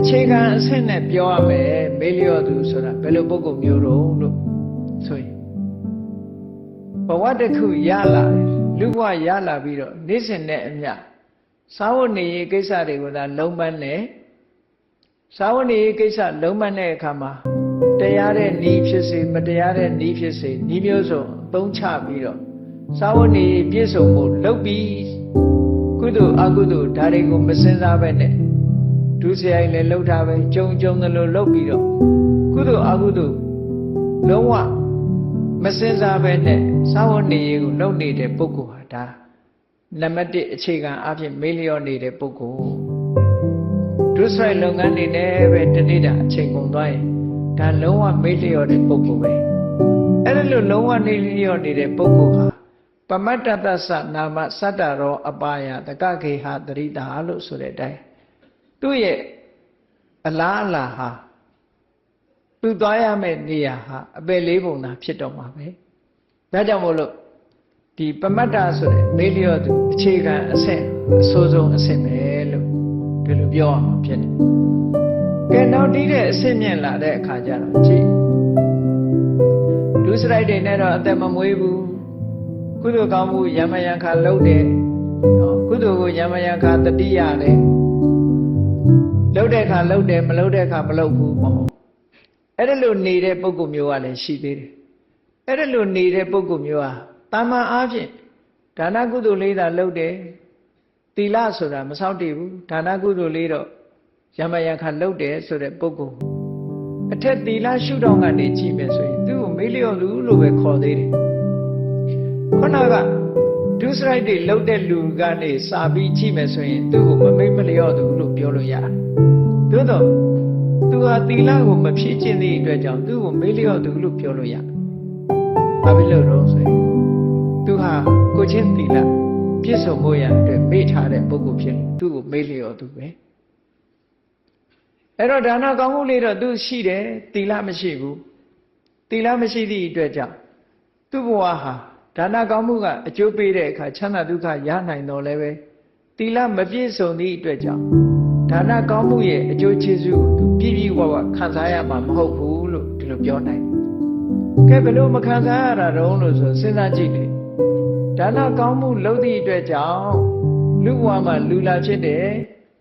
အခြေခံအဆင့်နဲ့ပြောရမယ်မေးလျော့သူဆိုတာဘယ်လိုပုံကုမျိုးတော့လို့ဆိုရင်ဘဝတစ်ခုရလာတယ်လူဘဝရလာပြီးတော့နေ့စဉ်နဲ့အမျှစာဝတ်နေရေးကိစ္စတွေကိုသာလုံးပန်းနေစာဝတ်နေရေးကိစ္စလုံးပန်းတဲ့အခါမှာတရားတဲ့ဤဖြစ်စေမတရားတဲ့ဤဖြစ်စေဤမျိုးစုံအသုံးချပြီးတော့စာဝတ်နေရေးပြည့်စုံမှုလုပ်ပြီးကုသိုလ်အကုသိုလ်ဒါတွေကိုမစင်စားပဲနဲ့ ဒုစရိုက်လည်းလှုပ်ထားပဲကြုံကြုံသလိုလှုပ်ပြီးတော့ကုသိုလ်အကုသိုလ်လုံးဝမစင်စားပဲနဲ့စာဝတ်နေရေးကိုလုပ်နေတဲ့ပုဂ္ဂိုလ်ဟာဒါနံပါတ်1အခြေခံအဖြစ်မေးလျော့နေတဲ့ပုဂ္ဂိုလ်ဒုစရိုက်လုပ်ငန်းတွေနဲ့ပဲတနေ့တာအချိန်ကုန်သွားရင်ဒါလုံးဝမေးလျော့တဲ့ပုဂ္ဂိုလ်ပဲအဲ့ဒါလို့လုံးဝနေလျော့နေတဲ့ပုဂ္ဂိုလ်ဟာပမတ္တတသနာမစတ္တရောအပါယတကခေဟတရိတာလို့ဆိုတဲ့အတိုင်း သူ့ရဲ့အလားအလာဟာသူသွားရမယ့်နေရာဟာအပယ်လေးပုံသာဖြစ်တော့မှာပဲဒါကြောင့်မို့လို့ဒီပမတ္တဆိုတဲ့မေးလျော့သူအခြေခံအဆင့်အဆိုးဆုံးအဆင့်ပဲလို့ဒီလိုပြောရမှာဖြစ်တယ်ကဲနောက်တီးတဲ့အဆင့်မြင့်လာတဲ့အခါကျတော့ကြည့်ဒုစရိုက်တွေနဲ့တော့အသက်မမွေးဘူးကုသိုလ်ကောင်းမှုယမယံခါလုပ်တယ်နော်ကုသိုလ်ကိုယမယံခါတတိရတယ် လုပ်တဲ့အခါလုပ်တယ်မလုပ်တဲ့အခါမလုပ်ဘူးမဟုတ်အဲ့ဒါလို့နေတဲ့ပုဂ္ဂိုလ်မျိုးကလည်းရှိသေးတယ်အဲ့ဒါလို့နေတဲ့ပုဂ္ဂိုလ်မျိုးဟာတာမန်အားဖြင့်ဒါနကုသိုလ်လေးသာလုပ်တယ်သီလဆိုတာမဆောက်တည်ဘူးဒါနကုသိုလ်လေးတော့ယမယံခါလုပ်တယ်ဆိုတဲ့ပုဂ္ဂိုလ်အထက်သီလရှုထောင့်ကနေကြည့်မယ်ဆိုရင်သူ့ကိုမေးလျော့လူလို့ပဲခေါ်သေးတယ်ခုနက ဒုစရိုက်တွေလှုပ်တဲ့လူကနေစာပြီးကြည့်မယ်ဆိုရင်သူ့ကိုမမေ့မလျော့သူလို့ပြောလို့ရတယ်သို့တော့သူဟာသီလကိုမဖြည့်ကျင့်သည့်အတွက်ကြောင့်သူ့ကိုမေ့လျော့သူလို့ပြောလို့ရတယ်ဘာဖြစ်လို့တော့ဆိုရင်သူဟာကိုချင်းသီလပြည့်စုံဖို့ရန်အတွက်မေ့ထားတဲ့ပုဂ္ဂိုလ်ဖြစ်လို့သူ့ကိုမေ့လျော့သူပဲအဲ့တော့ဒါနကောင်းမှုလေးတော့သူရှိတယ်သီလမရှိဘူးသီလမရှိသည့်အတွက်ကြောင့်သူ့ဘဝဟာ ဒါနကောင်းမှုကအကျိုးပေးတဲ့အခါချမ်းသာဒုက္ခရနိုင်တော့လည်းပဲသီလမပြည့်စုံသည့်အတွက်ကြောင့်ဒါနကောင်းမှုရဲ့အကျိုးကျေးဇူးကိုသူပြည့်ပြည့်ဝဝခံစားရမှာမဟုတ်ဘူးလို့ဒီလိုပြောနိုင်တယ်။ကဲဘယ်လိုမခံစားရတာတုံးလို့ဆိုစဉ်းစားကြည့်လေ။ဒါနကောင်းမှုလုပ်သည့်အတွက်ကြောင့်လူဘဝမှာလူလာဖြစ်တယ်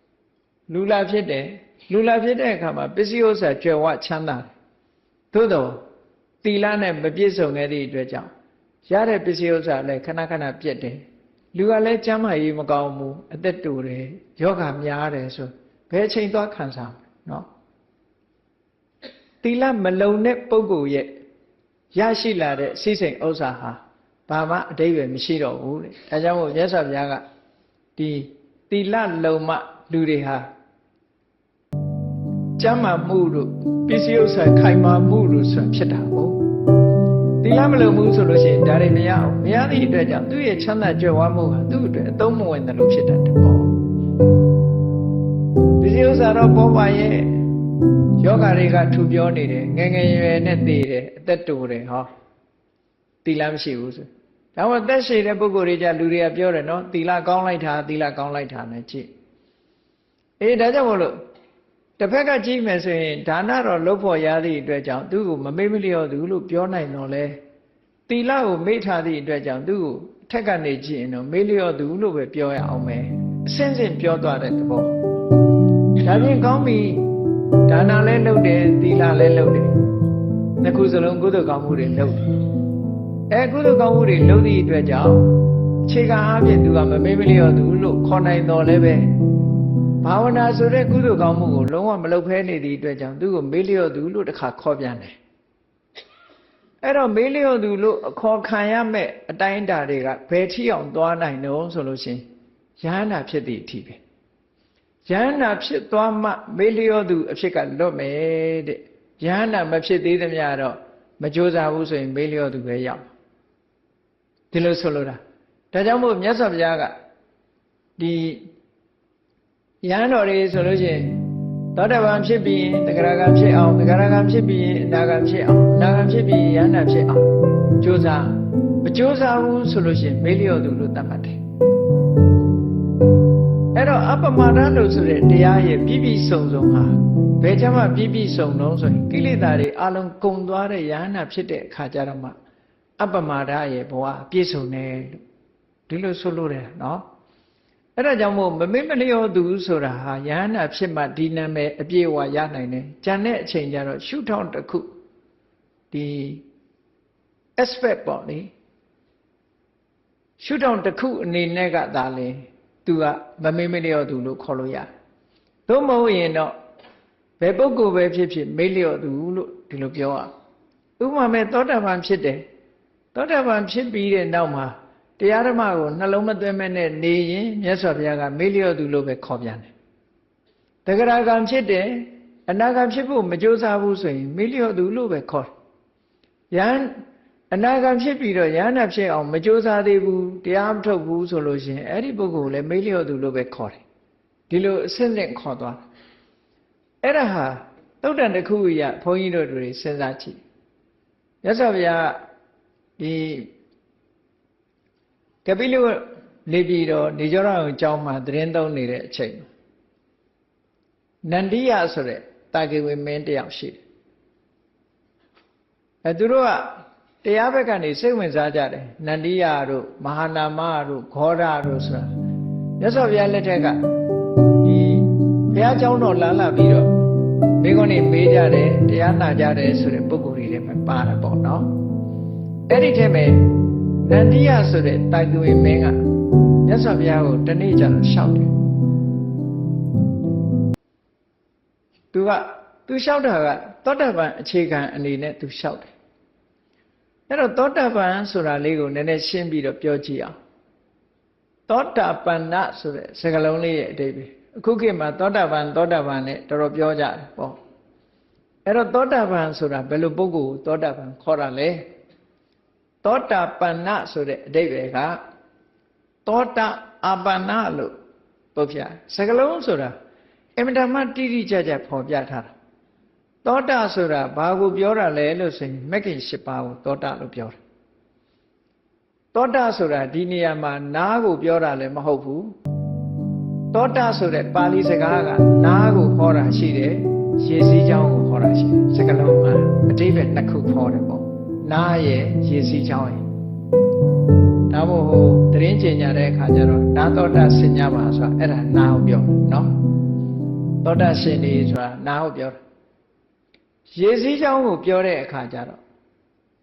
။လူလာဖြစ်တယ်။လူလာဖြစ်တဲ့အခါမှာပစ္စည်းဥစ္စာကြွယ်ဝချမ်းသာတယ်။သို့တော့သီလနဲ့မပြည့်စုံခဲ့သည့်အတွက်ကြောင့် ရတဲ့ပစ္စည်းဥစ္စာလည်းခဏခဏပြက်တယ်လူကလည်းကျမ်းမာရေးမကောင်းဘူးအသက်တူတယ်ယောဂများတယ်ဆိုဘယ်အချိန်သွားခံစားမလဲနော်သီလမလုံတဲ့ပုဂ္ဂိုလ်ရဲ့ရရှိလာတဲ့စိစိမ်ဥစ္စာဟာဘာမှအတိတ်ပဲမရှိတော့ဘူးတဲ့ဒါကြောင့်မို့မြတ်စွာဘုရားကဒီသီလလုံမှလူတွေဟာကျမ်းမာမှုတို့ပစ္စည်းဥစ္စာခိုင်မာမှုတို့ဆိုတာဖြစ်တာဟုတ် သီလမလုံဘူးဆိုလို့ရှိရင်ဒါတွေမရအောင်မရသည့်အတွက်ကြောင့်သူ့ရဲ့ချမ်းသာကြွယ်ဝမှုဟာသူ့အတွက်အသုံးမဝင်တယ်လို့ဖြစ်တတ်တယ်ပေါ့ပစ္စည်းဥစ္စာတော့ပေါ်ပါရဲ့ယောဂတွေကထူပြောနေတယ်ငယ်ငယ်ရွယ်နဲ့တည်တယ်အသက်တူတယ်ဟောသီလမရှိဘူးဆိုဒါမှသက်ရှိတဲ့ပုဂ္ဂိုလ်တွေကြလူတွေကပြောတယ်နော်သီလကောင်းလိုက်တာသီလကောင်းလိုက်တာနဲ့ကြည့်အေးဒါကြောင့်မို့လို့ တစ်ဖက်ကကြည့်မယ်ဆိုရင်ဒါနတော့လုတ်ဖို့ရသည့်အတွက်ကြောင့်သူ့ကိုမမေ့မလျော့သူလို့ပြောနိုင်တော့လဲသီလကိုမေ့ထားသည့်အတွက်ကြောင့်သူ့ကိုအထက်ကနေကြည့်ရင်တော့မေ့လျော့သူလို့ပဲပြောရအောင်မယ်အစင်းစင်ပြောသွားတဲ့သဘောဒါပြင်ကောင်းပြီဒါနလည်းလုပ်တယ်သီလလည်းလုပ်တယ်နှစ်ခုစလုံးကုသိုလ်ကောင်းမှုတွေလုပ်တယ်အဲကုသိုလ်ကောင်းမှုတွေလုပ်သည့်အတွက်ကြောင့်အခြေခံအားဖြင့်သူကမမေ့မလျော့သူလို့ခေါ်နိုင်တော်လဲပဲ ဘာဝနာဆိုတဲ့ကုသိုလ်ကောင်းမှုကိုလုံးဝမလုပ်ဖဲနေသည့်အတွက်ကြောင့်သူ့ကိုမေ့လျော့သူလို့တစ်ခါခေါ်ပြန်တယ်အဲ့တော့မေးလျော့သူလို့အခေါ်ခံရမဲ့အတိုင်းအတာတွေကဘယ်ထိအောင်သွားနိုင်တော့ဆိုလို့ရှင်ယဟန္တာဖြစ်သည့်အထိပဲယဟန္တာဖြစ်သွားမှမေးလျော့သူအဖြစ်ကလွတ်မယ်တဲ့ယဟန္တာမဖြစ်သေးသမျှတော့မကြိုးစားဘူးဆိုရင်မေးလျော့သူပဲရောက်ဒီလိုဆိုလိုတာဒါကြောင့်မို့မြတ်စွာဘုရားကဒီ ယဟန်တော်တွေဆိုလို့ရှိရင်သောတပန်ဖြစ်ပြီးရင်တဂရကံဖြစ်အောင်တဂရကံဖြစ်ပြီးရင်အနာကံဖြစ်အောင်အနာကံဖြစ်ပြီးရင်ယန္တာဖြစ်အောင်ကြိုးစားမကြိုးစားဘူးဆိုလို့ရှိရင်မေးလျော့သူလို့သတ်မှတ်တယ်အဲ့တော့အပ္ပမဒလို့ဆိုတဲ့တရားရဲ့ပြည့်ပြည့်စုံစုံဟာဘယ်ကြမှာပြည့်ပြည့်စုံတော့ဆိုရင်ကိလေသာတွေအလုံးကုန်သွားတဲ့ယ ahanan ဖြစ်တဲ့အခါကျတော့မှအပ္ပမဒရဲ့ဘဝပြည့်စုံတယ်လို့ဒီလိုဆိုလို့တယ်နော် အဲ့ဒါကြောင့်မို့မမေ့မလျော်သူဆိုတာဟာယ ahanan ဖြစ်မှဒီနာမည်အပြည့်အဝရနိုင်တယ်။ကြံတဲ့အချိန်ကျတော့ရှုထောင့်တစ်ခုဒီ aspect ပေါ့လေရှုထောင့်တစ်ခုအနေနဲ့ကသာလေသူကမမေ့မလျော်သူလို့ခေါ်လို့ရတယ်။သို့မဟုတ်ရင်တော့ဘယ်ပုဂ္ဂိုလ်ပဲဖြစ်ဖြစ်မေ့လျော်သူလို့ဒီလိုပြောရဥပမာမဲ့သောတာပန်ဖြစ်တယ်သောတာပန်ဖြစ်ပြီးတဲ့နောက်မှာ တရားဓမ္မကိုနှလုံးမသွင်းမဲ့နဲ့နေရင်မြတ်စွာဘုရားကမေ့လျော့သူလို့ပဲခေါ်ပြန်တယ်တဂရကံဖြစ်တယ်အနာဂံဖြစ်ဖို့မကြိုးစားဘူးဆိုရင်မေ့လျော့သူလို့ပဲခေါ်တယ်ယဟန်အနာဂံဖြစ်ပြီးတော့ယဟနာဖြစ်အောင်မကြိုးစားသေးဘူးတရားမထုတ်ဘူးဆိုလို့ရှိရင်အဲ့ဒီပုဂ္ဂိုလ်လည်းမေ့လျော့သူလို့ပဲခေါ်တယ်ဒီလိုအစစ်စစ်ခေါ်သွားတယ်အဲ့ဒါဟာသုတ်တန်တစ်ခုရဘုန်းကြီးတို့တွေစဉ်းစားကြည့်မြတ်စွာဘုရားဒီ ကပိလုနေပြည်တော်နေကြောရအောင်အကြောင်းမှာသတင်းသုံးနေတဲ့အချိန်နန္ဒီယဆိုတဲ့တာကေဝေမင်းတယောက်ရှိတယ်အဲသူတို့ကတရားဘက်ကနေစိတ်ဝင်စားကြတယ်နန္ဒီယတို့မဟာနာမတို့ဂေါရတို့ဆိုတာမြတ်စွာဘုရားလက်ထက်ကဒီဘုရားကျောင်းတော်လမ်းလာပြီးတော့မိခွန်းနေမေးကြတယ်တရားနာကြတယ်ဆိုတဲ့ပုံကိုယ်တွေလည်းပါတယ်ပေါ့နော်အဲ့ဒီထဲမှာ နန္ဒီယဆိုတဲ့တိုင်သူမင်းကမြတ်စွာဘုရားကိုတနေ့ကျတော့ရှောက်တယ်သူကသူလျှောက်တာကသောတာပန်အခြေခံအနေနဲ့သူလျှောက်တယ်အဲ့တော့သောတာပန်ဆိုတာလေးကိုနည်းနည်းရှင်းပြီးတော့ပြောကြည့်အောင်သောတာပန်နဆိုတဲ့စကားလုံးလေးရဲ့အဓိပ္ပာယ်အခုခေတ်မှာသောတာပန်သောတာပန်နဲ့တော်တော်ပြောကြတယ်ပေါ့အဲ့တော့သောတာပန်ဆိုတာဘယ်လိုပုဂ္ဂိုလ်ကိုသောတာပန်ခေါ်တာလဲ သောတာပန်နဆိုတဲ့အဓိပ္ပာယ်ကသောတာအာပန္နလို့ပုတ်ပြစကလုံးဆိုတာအမြဲတမ်းတိတိကျကျဖော်ပြထားတာသောတာဆိုတာဘာကိုပြောတာလဲလို့ဆိုရင်မဂ္ဂင်၈ပါးကိုသောတာလို့ပြောတယ်သောတာဆိုတာဒီနေရာမှာနားကိုပြောတာလည်းမဟုတ်ဘူးသောတာဆိုတဲ့ပါဠိစကားကနားကိုခေါ်တာရှိတယ်ရေစည်းချောင်းကိုခေါ်တာရှိတယ်စကလုံးမှာအတိပ္ပယ်နှစ်ခုခေါ်တယ်ပေါ့ နားရဲ့ရေစည်းချောင်းရဲ့ဒါမို့ဟိုတရင်ကျင်ညာတဲ့အခါကျတော့နာသောတာဆင်ညာပါဆိုတာအဲ့ဒါနာကိုပြောနော်သောတာရှင်နေဆိုတာနာကိုပြောတာရေစည်းချောင်းကိုပြောတဲ့အခါကျတော့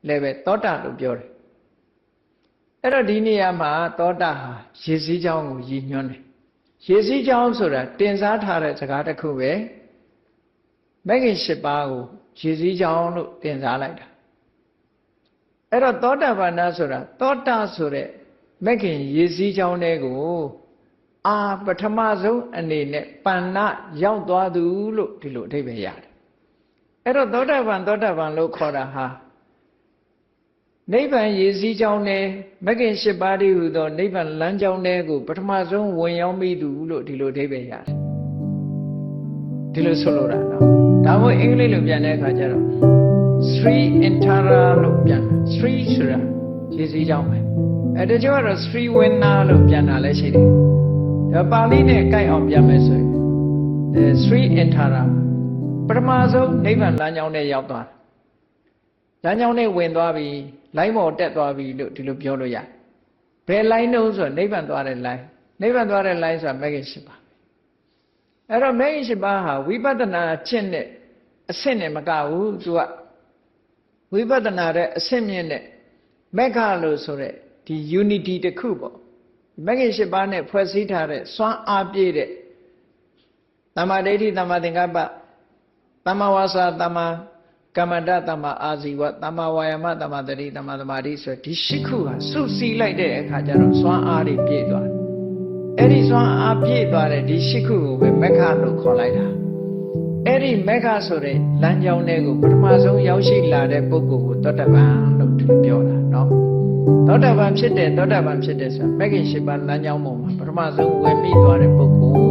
လည်းပဲသောတာလို့ပြောတယ်အဲ့တော့ဒီနေရာမှာသောတာဟာရေစည်းချောင်းကိုရည်ညွှန်းတယ်ရေစည်းချောင်းဆိုတာတင်စားထားတဲ့စကားတစ်ခုပဲမဂ္ဂင်၈ပါးကိုရေစည်းချောင်းလို့တင်စားလိုက်တာ အဲ့တော့သောတာပန်နာဆိုတာသောတာဆိုတဲ့မဂ္ဂင်ရေစည်းချောင်းတဲ့ကိုအာပထမဆုံးအနေနဲ့ပဏ္ဏရောက်သွားသူလို့ဒီလိုအဓိပ္ပာယ်ရတယ်အဲ့တော့သောတာပန်သောတာပန်လို့ခေါ်တာဟာနိဗ္ဗာန်ရည်စည်းကြောင်းနဲ့မဂ္ဂင်၈ပါးတည်းဟူသောနိဗ္ဗာန်လမ်းကြောင်းတွေကိုပထမဆုံးဝင်ရောက်မိသူလို့ဒီလိုအဓိပ္ပာယ်ရတယ်ဒီလိုဆိုလိုတာနော်ဒါမှမဟုတ်အင်္ဂလိပ်လိုပြန်တဲ့အခါကျတော့ Sri Intara လို့ပြန် Sri ဆိုတာရည်စည်းကြောင်းပဲအဲတချို့ကတော့ Sri Winna လို့ပြန်တာလည်းရှိတယ်ဒါပါဠိနဲ့ကိုက်အောင်ပြန်မယ်ဆိုရင် Sri Intara ပထမဆုံးနိဗ္ဗာန်လမ်းကြောင်းနဲ့ရောက်သွားတယ်လမ်းကြောင်းနဲ့ဝင်သွားပြီလိုင်းပေါ်တက်သွားပြီလို့ဒီလိုပြောလို့ရတယ်ဘယ်လိုင်းတုံးဆိုနိဗ္ဗာန်သွားတဲ့လိုင်းနိဗ္ဗာန်သွားတဲ့လိုင်းဆိုတာမဂ္ဂင်၈ပါးအဲ့တော့မဂ္ဂင်၈ပါးဟာဝိပဿနာကျင့်တဲ့အဆင့်နဲ့မကဘူးသူက ဝိပဿနာတဲ့အဆင့်မြင့်တဲ့မက္ခလို့ဆိုတဲ့ဒီ unity တစ်ခုပေါ့မဂ္ဂင်၈ပါးနဲ့ဖွဲ့စည်းထားတဲ့စွမ်းအားပြည့်တဲ့တမ္မာဒိဋ္ဌိတမ္မာသင်္ကပ္ပတမ္မာဝါစာတမ္မာကမ္မန္တတမ္မာအာဇီဝတမ္မာဝါယာမတမ္မာတတိတမ္မာသမာဓိဆိုဒီရှစ်ခုဟာစုစည်းလိုက်တဲ့အခါကျတော့စွမ်းအားတွေပြည့်သွားတယ်အဲ့ဒီစွမ်းအားပြည့်သွားတဲ့ဒီရှစ်ခုကိုပဲမက္ခလို့ခေါ်လိုက်တာ အဲ့ဒီမက္ခဆိုတဲ့လမ်းကြောင်းတွေကိုပထမဆုံးရောက်ရှိလာတဲ့ပုဂ္ဂိုလ်ကိုသောတပန်လို့ပြောတာเนาะသောတပန်ဖြစ်တယ်သောတပန်ဖြစ်တယ်ဆိုတာမဂ္ဂင်၈ပါးလမ်းကြောင်းပေါ်မှာပထမဆုံးဝင်ပြီးသွားတဲ့ပုဂ္ဂိုလ်